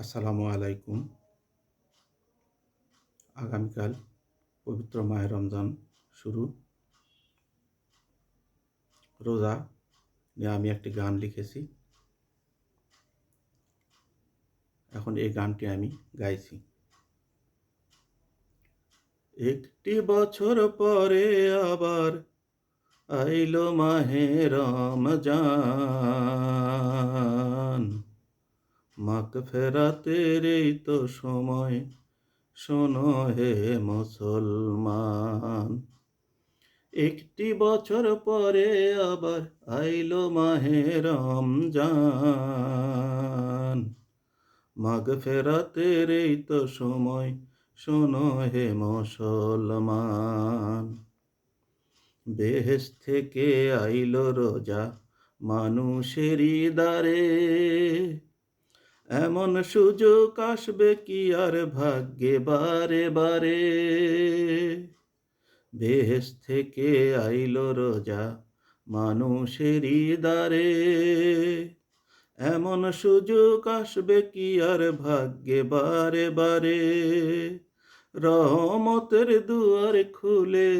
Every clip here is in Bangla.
আসসালামু আলাইকুম। আগামীকাল পবিত্র মাহে রমজান শুরু। রোজা নিয়ে আমি একটি গান লিখেছি। এখন এই গানটি আমি গাইছি। একটি বছর পরে আবার আইলো মাহে রমজান। মাক ফেরাতের এই তো সময়। শোনো হে মুসলমান, একটি বছর পরে আবার আইলো মাহে রমজান। মাগ ফেরাতের তো সময়, শোনো হে মুসলমান। বেহেস থেকে আইলো রোজা মানুষেরই দ্বারে এমন সুযোগ আসবে কি আর ভাগ্যে বারে বারে? বেহেস থেকে আইল রোজা মানুষেরই দ্বারে। এমন সুযোগ আসবে কি আর ভাগ্যে বারে বারে? রহমতের দুয়ার খুলে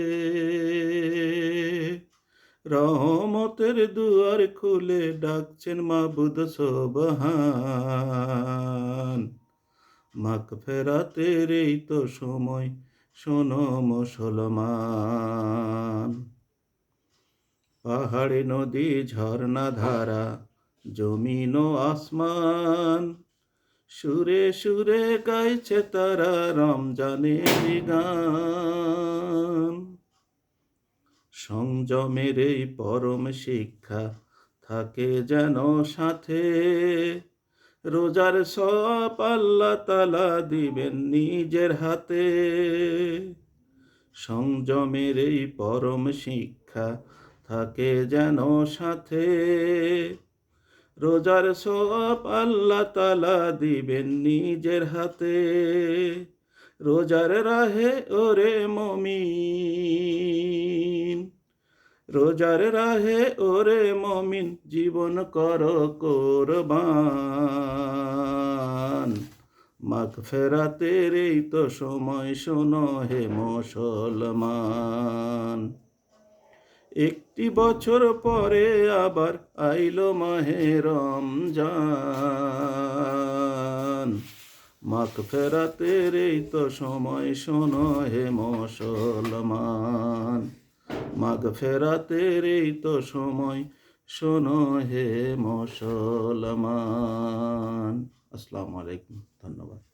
রহমতের দুয়ার খুলে ডাকছেন মাবুদ সোবহান। মাক ফেরাতের এই তো সময়, শোনো মুসলমান। পাহাড়ে নদী, ঝর্ণা ধারা, জমিন আসমান। সুরে সুরে গাইছে তারা রমজানের গান। সংযমের এই পরম শিক্ষা থাকে যেন সাথে। রোজার সব আল্লাহ তালা দিবেন নিজের হাতে। সংযমের এই পরম শিক্ষা থাকে যেন সাথে। রোজার সব আল্লাহ তালা দিবেন নিজের হাতে। রোজার রাহে ওরে মমিন। রোজার রাহে ওরে মমিন, জীবন কর কোরবান। মাঘ ফেরাতের এই তো সময়, শোনো হে মুসলমান। একটি বছর পরে আবার আইলো মাহে রমজান। মাখ ফেরাতের এই তো সময়, শোনো হে মুসলমান। মাঘ ফেরাতের এই তো সময়। শোনো হে মুসলমান আসসালামু আলাইকুম ধন্যবাদ।